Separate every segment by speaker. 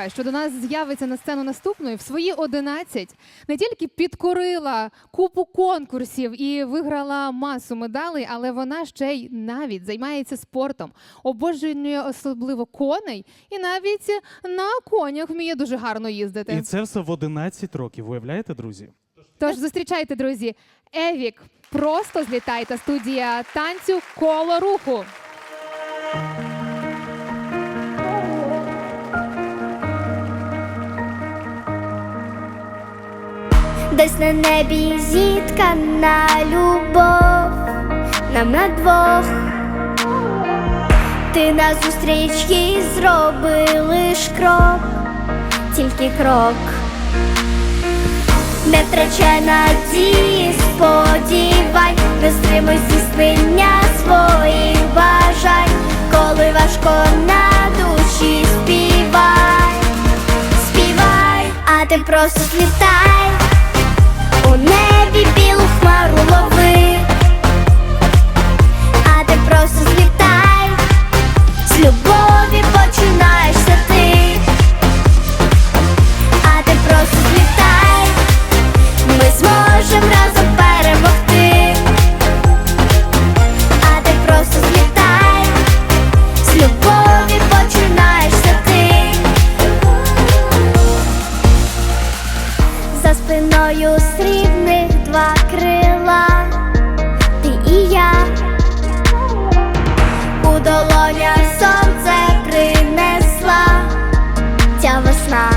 Speaker 1: Ольга, що до нас з'явиться на сцену наступною, в свої 11 не тільки підкорила купу конкурсів і виграла масу медалей, але вона ще й навіть займається спортом, обожнює особливо коней і навіть на конях вміє дуже гарно їздити.
Speaker 2: І це все в 11 років. Уявляєте, друзі?
Speaker 1: Тож зустрічайте, друзі, Евік. Просто злітайте студія танцю коло руху.
Speaker 3: Десь на небі зіткана любов нам на двох. Ти назустріч їй зроби лиш крок, тільки крок. Не втрачай надії, сподівань, не стримуй здійснення своїх бажань, коли важко на душі співай, співай, а ти просто злітай. Спиною срібних два крила, ти і я, у долонях сонце принесла ця весна,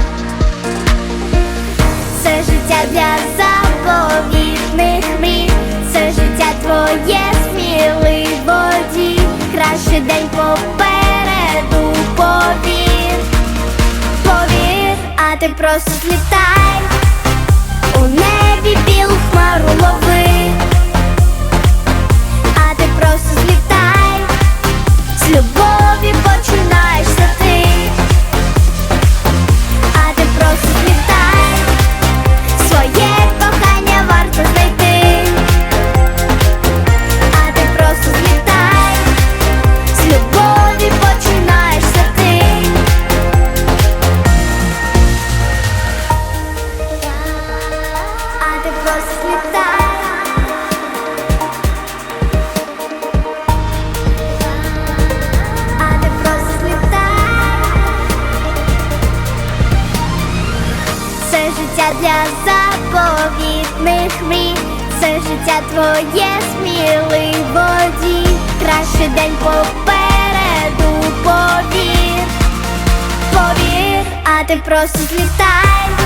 Speaker 3: це життя для заповітних мрій, це життя твоє сміливоді, кращий день попереду повір, повір, а ти просто злітай. Хмару лови, для заповітних мрій, Все життя твоє сміливоді, кращий день попереду повір, повір, а ти просто злітай.